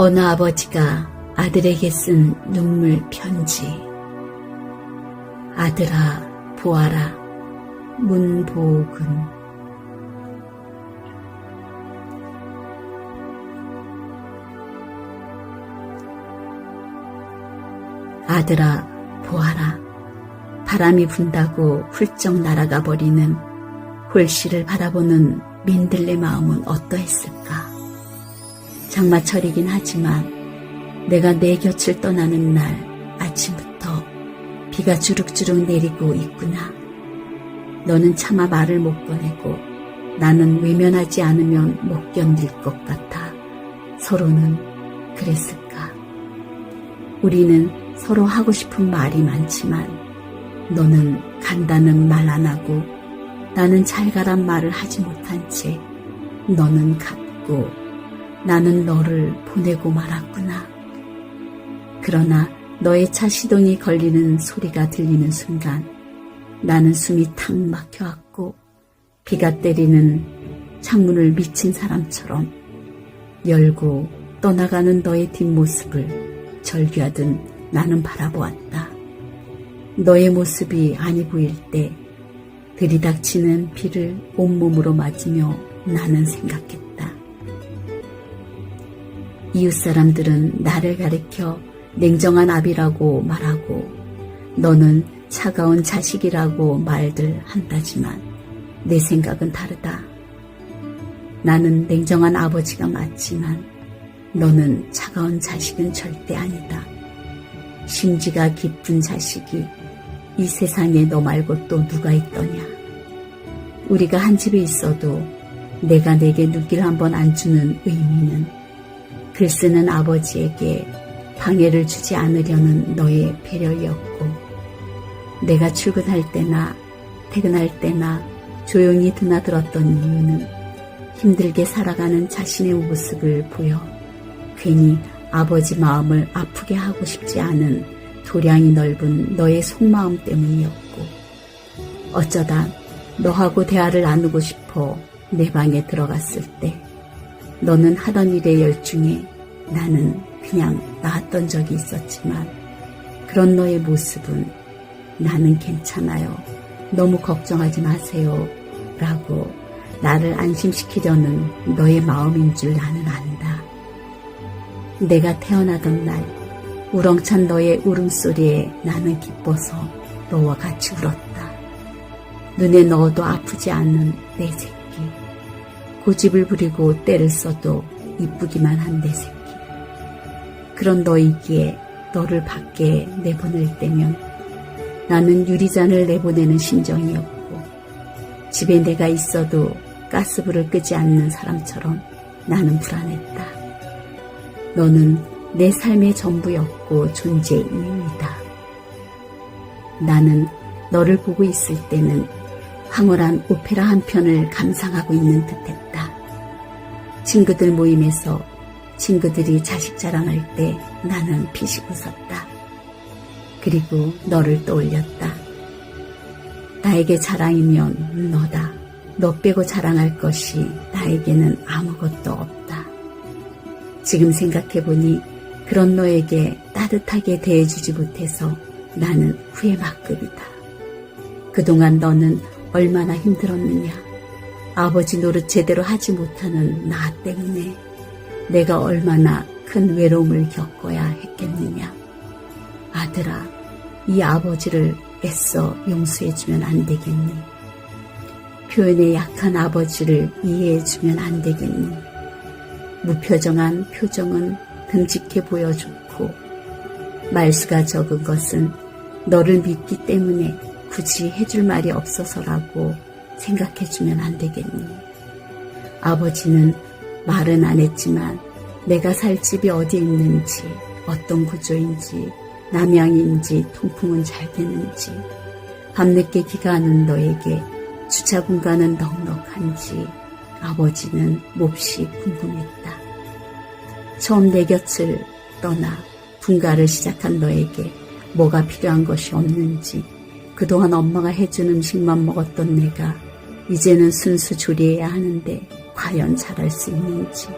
어느 아버지가 아들에게 쓴 눈물 편지. 아들아, 보아라, 문보근. 아들아, 보아라. 바람이 분다고 훌쩍 날아가 버리는 홀씨를 바라보는 민들레 마음은 어떠했을까? 장마철이긴 하지만 내가 내 곁을 떠나는 날 아침부터 비가 주룩주룩 내리고 있구나. 너는 차마 말을 못 꺼내고 나는 외면하지 않으면 못 견딜 것 같아. 서로는 그랬을까? 우리는 서로 하고 싶은 말이 많지만 너는 간다는 말 안 하고 나는 잘 가란 말을 하지 못한 채 너는 갔고 나는 너를 보내고 말았구나. 그러나 너의 차 시동이 걸리는 소리가 들리는 순간 나는 숨이 탁 막혀왔고 비가 때리는 창문을 미친 사람처럼 열고 떠나가는 너의 뒷모습을 절규하듯 나는 바라보았다. 너의 모습이 아니 보일 때 들이닥치는 비를 온몸으로 맞으며 나는 생각했다. 이웃 사람들은 나를 가리켜 냉정한 아비라고 말하고 너는 차가운 자식이라고 말들 한다지만 내 생각은 다르다. 나는 냉정한 아버지가 맞지만 너는 차가운 자식은 절대 아니다. 심지가 깊은 자식이 이 세상에 너 말고 또 누가 있더냐. 우리가 한 집에 있어도 내가 내게 눈길 한번 안 주는 의미는 글 쓰는 아버지에게 방해를 주지 않으려는 너의 배려였고 내가 출근할 때나 퇴근할 때나 조용히 드나들었던 이유는 힘들게 살아가는 자신의 모습을 보여 괜히 아버지 마음을 아프게 하고 싶지 않은 도량이 넓은 너의 속마음 때문이었고 어쩌다 너하고 대화를 나누고 싶어 내 방에 들어갔을 때 너는 하던 일에 열중해 나는 그냥 나왔던 적이 있었지만 그런 너의 모습은 나는 괜찮아요. 너무 걱정하지 마세요. 라고 나를 안심시키려는 너의 마음인 줄 나는 안다. 내가 태어나던 날 우렁찬 너의 울음소리에 나는 기뻐서 너와 같이 울었다. 눈에 넣어도 아프지 않는 내 새끼. 고집을 부리고 때를 써도 이쁘기만 한내 새끼. 그런 너이기에 너를 밖에 내보낼 때면 나는 유리잔을 내보내는 심정이었고 집에 내가 있어도 가스불을 끄지 않는 사람처럼 나는 불안했다. 너는 내 삶의 전부였고 이유이다. 나는 너를 보고 있을 때는 황홀한 오페라 한 편을 감상하고 있는 듯했다. 친구들 모임에서 친구들이 자식 자랑할 때 나는 피식 웃었다. 그리고 너를 떠올렸다. 나에게 자랑이면 너다. 너 빼고 자랑할 것이 나에게는 아무것도 없다. 지금 생각해보니 그런 너에게 따뜻하게 대해주지 못해서 나는 후회 막급이다. 그동안 너는 얼마나 힘들었느냐. 아버지 노릇 제대로 하지 못하는 나 때문에 내가 얼마나 큰 외로움을 겪어야 했겠느냐. 아들아, 이 아버지를 애써 용서해주면 안 되겠니? 표현에 약한 아버지를 이해해주면 안 되겠니? 무표정한 표정은 듬직해 보여 좋고, 말수가 적은 것은 너를 믿기 때문에 굳이 해줄 말이 없어서라고 생각해주면 안 되겠니? 아버지는 말은 안 했지만 내가 살 집이 어디 있는지, 어떤 구조인지, 남양인지, 통풍은 잘 되는지, 밤늦게 기가 하는 너에게 주차 공간은 넉넉한지 아버지는 몹시 궁금했다. 처음 내 곁을 떠나 분가를 시작한 너에게 뭐가 필요한 것이 없는지, 그동안 엄마가 해준 음식만 먹었던 내가 이제는 순수 조리해야 하는데 과연 잘할 수 있는지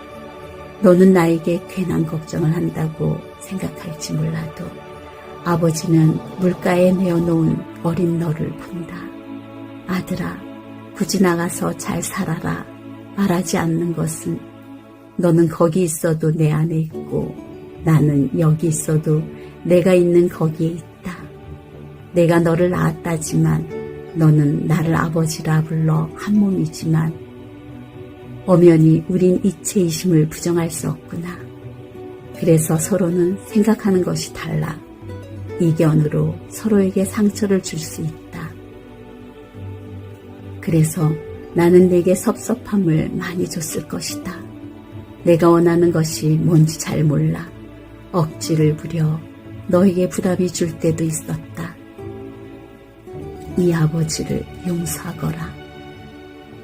너는 나에게 괜한 걱정을 한다고 생각할지 몰라도 아버지는 물가에 내어놓은 어린 너를 본다. 아들아, 굳이 나가서 잘 살아라 말하지 않는 것은 너는 거기 있어도 내 안에 있고 나는 여기 있어도 내가 있는 거기에 있다. 내가 너를 낳았다지만 너는 나를 아버지라 불러 한 몸이지만 엄연히 우린 이체이심을 부정할 수 없구나. 그래서 서로는 생각하는 것이 달라. 이견으로 서로에게 상처를 줄 수 있다. 그래서 나는 내게 섭섭함을 많이 줬을 것이다. 내가 원하는 것이 뭔지 잘 몰라. 억지를 부려 너에게 부담이 줄 때도 있었다. 이 아버지를 용서하거라.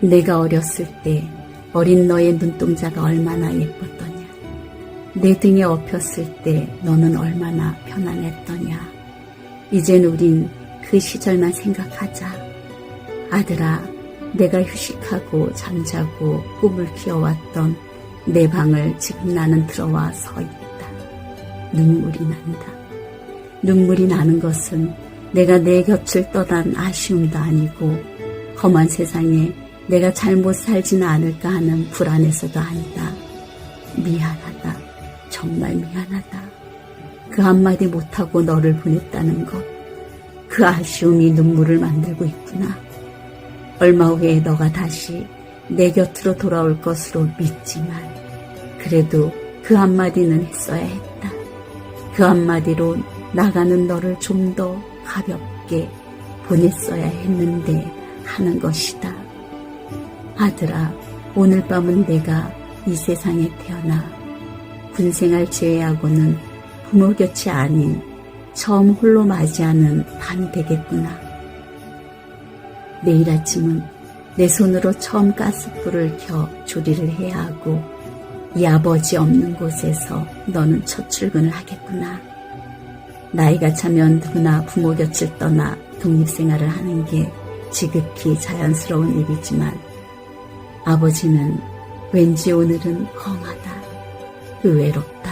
내가 어렸을 때 어린 너의 눈동자가 얼마나 예뻤더냐. 내 등에 엎였을 때 너는 얼마나 편안했더냐. 이젠 우린 그 시절만 생각하자. 아들아, 내가 휴식하고 잠자고 꿈을 키워왔던 내 방을 지금 나는 들어와 서 있다. 눈물이 난다. 눈물이 나는 것은 내가 내 곁을 떠난 아쉬움도 아니고 험한 세상에 내가 잘못 살지는 않을까 하는 불안에서도 아니다. 미안하다. 정말 미안하다. 그 한마디 못하고 너를 보냈다는 것. 그 아쉬움이 눈물을 만들고 있구나. 얼마 후에 너가 다시 내 곁으로 돌아올 것으로 믿지만, 그래도 그 한마디는 했어야 했다. 그 한마디로 나가는 너를 좀 더 가볍게 보냈어야 했는데 하는 것이다. 아들아, 오늘 밤은 내가 이 세상에 태어나 군생활 제외하고는 부모 곁이 아닌 처음 홀로 맞이하는 밤이 되겠구나. 내일 아침은 내 손으로 처음 가스불을 켜 조리를 해야 하고 이 아버지 없는 곳에서 너는 첫 출근을 하겠구나. 나이가 차면 누구나 부모 곁을 떠나 독립생활을 하는 게 지극히 자연스러운 일이지만 아버지는 왠지 오늘은 험하다, 의외롭다.